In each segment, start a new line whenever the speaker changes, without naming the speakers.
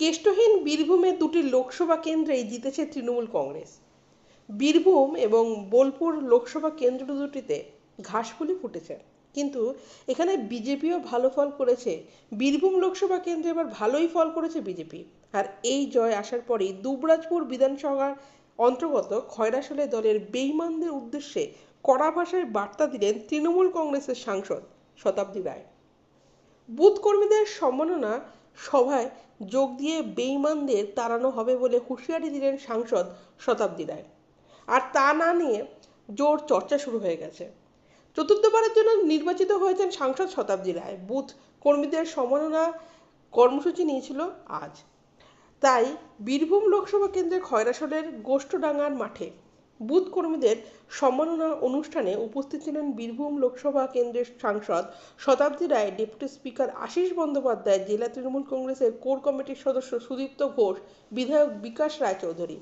কেষ্টহীন বীরভূমে দুটি লোকসভা কেন্দ্রেই জিতেছে তৃণমূল কংগ্রেস। বীরভূম এবং বোলপুর লোকসভা কেন্দ্র দুটিতে ঘাসফুলি ফুটেছে। কিন্তু এখানে বিজেপিও ভালো ফল করেছে। বীরভূম লোকসভা কেন্দ্রে এবার ভালোই ফল করেছে বিজেপি। আর এই জয় আসার পরেই দুবরাজপুর বিধানসভার অন্তর্গত খয়রাশালে দলের বেইমানদের উদ্দেশ্যে কড়া ভাষায় বার্তা দিলেন তৃণমূল কংগ্রেসের সাংসদ শতাব্দী রায়। বুথ কর্মীদের সম্মাননা সভায় যোগ দিয়ে বেইমানদের তাড়ানো হবে বলে হুঁশিয়ারি দিলেন সাংসদ শতাব্দী রায়। আর তা না নিয়ে জোর চর্চা শুরু হয়ে গেছে। চতুর্থবারের জন্য নির্বাচিত হয়েছেন সাংসদ শতাব্দী রায়। বুথ কর্মীদের সম্মাননা কর্মসূচি নিয়েছিল আজ। তাই বীরভূম লোকসভা কেন্দ্রের খয়রাসলের গোষ্ঠডাঙ্গার মাঠে বুথ কর্মীদের সম্মাননা অনুষ্ঠানে উপস্থিত ছিলেন বীরভূম লোকসভা কেন্দ্রের সাংসদ শতাব্দী রায়, ডেপুটি স্পিকার আশিস বন্দ্যোপাধ্যায়, জেলা তৃণমূল কংগ্রেসের কোর কমিটির সদস্য সুদীপ্ত ঘোষ, বিধায়ক বিকাশ রায়চৌধুরী।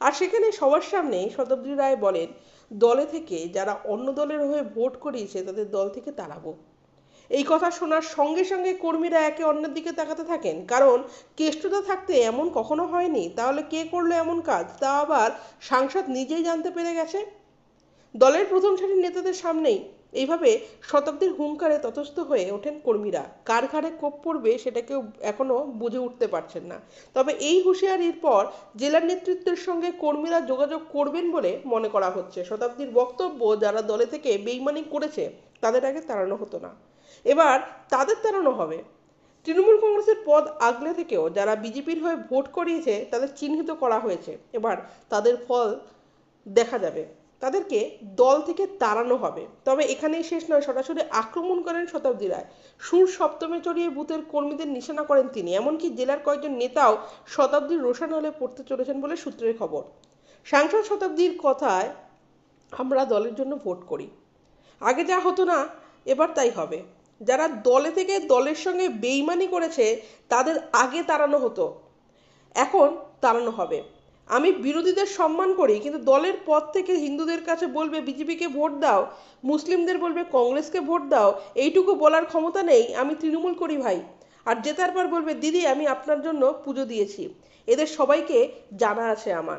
আর সেখানে সবার সামনে শতাব্দী রায় বলেন, দলে থেকে যারা অন্য দলের হয়ে ভোট করিয়েছে তাদের দল থেকে তাড়াবো। এই কথা শোনার সঙ্গে সঙ্গে কর্মীরা একে অন্যের দিকে তাকাতে থাকেন। কারণ, কেষ্টতা থাকতে এমন কখনো হয়নি। তাহলে কে করল এমন কাজ? তা আবার সাংসদ নিজেই জানতে পেরে গেছে। দলের প্রথম সারির নেতাদের সামনেই এইভাবে শতাব্দীর হুঙ্কারে ততস্থ হয়ে ওঠেন কর্মীরা। কার ঘাড়ে কোপ পড়বে সেটা কেউ এখনও বুঝে উঠতে পারছেন না। তবে এই হুঁশিয়ারির পর জেলার নেতৃত্বের সঙ্গে কর্মীরা যোগাযোগ করবেন বলে মনে করা হচ্ছে। শতাব্দীর বক্তব্য যারা দলে থেকে বেইমানি করেছে, তাদের আগে তাড়ানো হতো না। এবার তাদের তাড়ানো হবে। তৃণমূল কংগ্রেসের পদ আগলে থেকেও যারা বিজেপির হয়ে ভোট করিয়েছে, তাদের চিহ্নিত করা হয়েছে। এবার তাদের ফল দেখা যাবে। তাদেরকে দল থেকে তাড়ানো হবে। তবে এখানেই শেষ নয়, সরাসরি আক্রমণ করেন শতাব্দী রায়। সুর সপ্তমে চড়িয়ে বুথের কর্মীদের নিশানা করেন তিনি। এমনকি জেলার কয়েকজন নেতাও শতাব্দীর রোশান হলে পড়তে চলেছেন বলে সূত্রের খবর। সাংসদ শতাব্দীর কথায়, আমরা দলের জন্য ভোট করি। আগে যা হতো না, এবার তাই হবে। যারা দলে থেকে দলের সঙ্গে বেইমানি করেছে, তাদের আগে তাড়ানো হতো। এখন তাড়ানো হবে। আমি বিরোধীদের সম্মান করি, কিন্তু দলের পদ থেকে হিন্দুদের কাছে বলবে, বিজেপিকে ভোট দাও, মুসলিমদের বলবে, কংগ্রেসকে ভোট দাও, এইটুকু বলার ক্ষমতা নেই, আমি তৃণমূল করি ভাই। আর জেতার পর বলবে, দিদি, আমি আপনার জন্য পুজো দিয়েছি। এদের সবাইকে জানা আছে আমার।